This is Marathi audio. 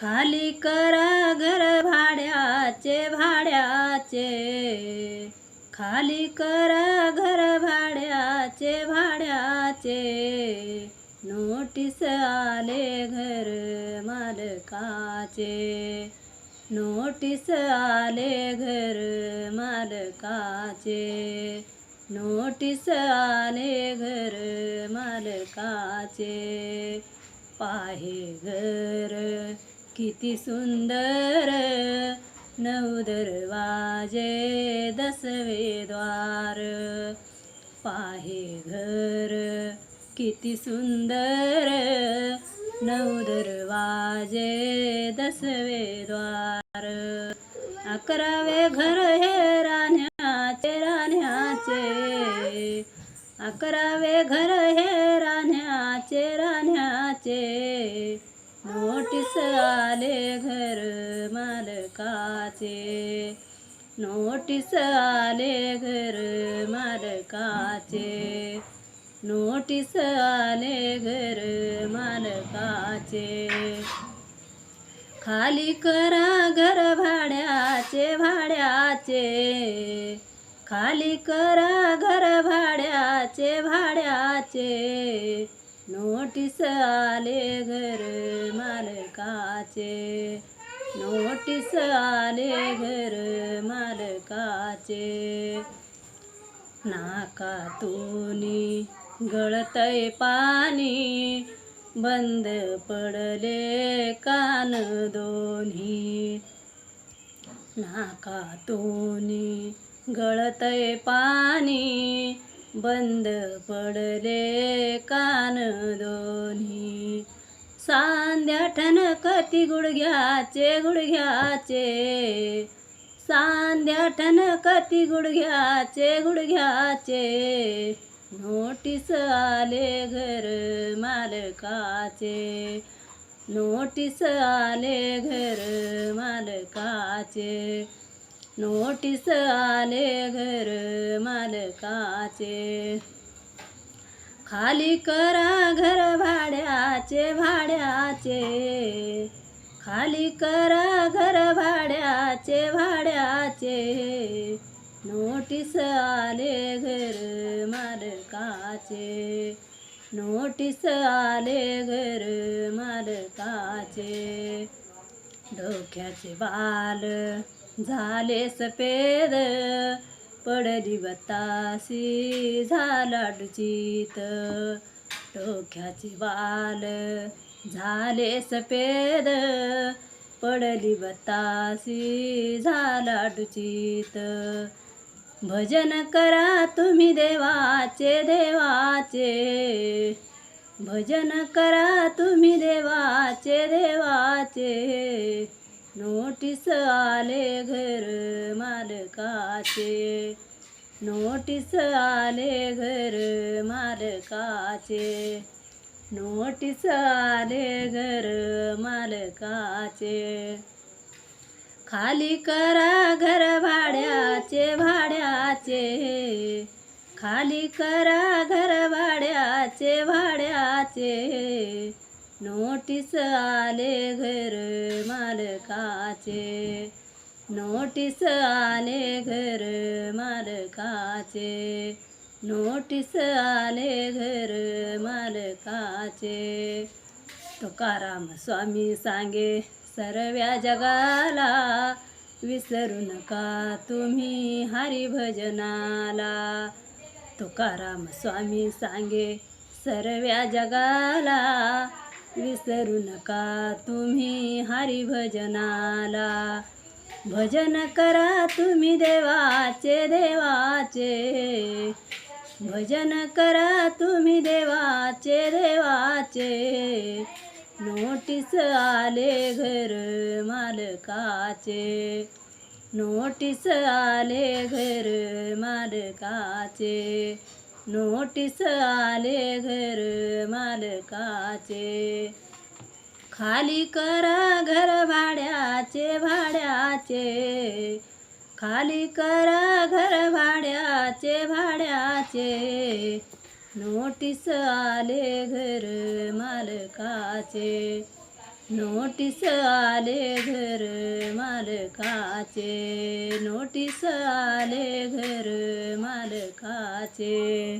खाली करा घर भाड्याचे भाड्याचे. खाली करा घर भाड्याचे भाड्याचे. नोटीस आले घर मालकाचे. नोटीस आले घर मालकाचे. नोटीस आले घर मालकाचे. पाहे घर किती सुंदर नऊ दरवाजे दसवे द्वार. पाहे घर किती सुंदर नऊ दरवाजे दसवे द्वार. अकरावे घर हे राण्याचे राण्याचे अकरावे घर हे राण्याचे राण्याचे नोटीस आले घर मालकाचे. नोटीस आले घर मालकाचे. नोटीस आले घर मालकाचे. खाली करा घर भाड्याचे भाड्याचे. खाली करा घर भाड्याचे भाड्याचे. नोटीस आले घर मालकाचे. नोटीस आले घर मालकाचे. नाकातूनी गळतय पाणी बंद पडले कान दोन्ही. नाकातूनी गळतय पाणी बंद पडले कान दोन्ही. सांध्या ठणकती गुडघ्याचे गुडघ्याचे. सांध्या ठणकती गुडघ्याचे गुडघ्याचे. नोटीस आले घर मालकाचे. नोटीस आले घर मालकाचे. नोटीस आले घर मालकाचे. खाली करा घर भाड्याचे भाड्याचे. खाली करा घर भाड्याचे भाड्याचे. नोटीस आले घर मालकाचे. नोटीस आले घर मालकाचे. डोक्याचे बाल झाले सफेद पडली बतासी झाला डुचित डोक्याचे बाल झाले सफेद पडली बतासी झाला डुचित भजन करा तुम्ही देवाचे देवाचे. भजन करा तुम्ही देवाचे देवाचे. नोटीस आले घर मालकाचे. नोटीस आले घर मालकाचे. नोटीस आले घर मालकाचे. खाली करा घर भाड्याचे भाड्याचे. खाली करा घर भाड्याचे भाड्याचे. नोटीस आले घर मालकाचे. नोटीस आले घर मालकाचे. नोटीस आले घर मालकाचे. तुकाराम स्वामी सांगे सर्व्या जगाला विसरू नका तुम्ही हरिभजनाला. तुकाराम स्वामी सांगे सर्व्या जगाला विसरू नका तुम्ही हरिभजनाला. भजन करा तुम्ही देवाचे देवाचे. भजन करा तुम्ही देवाचे देवाचे. नोटीस आले घर मालकाचे. नोटीस आले घर मालकाचे. नोटीस आले घर मालकाचे. खाली करा घर भाड्याचे भाड्याचे. खाली करा घर भाड्याचे भाड्याचे. नोटीस आले घर मालकाचे. नोटीस आले घर मालकाचे. नोटीस आले घर मालकाचे.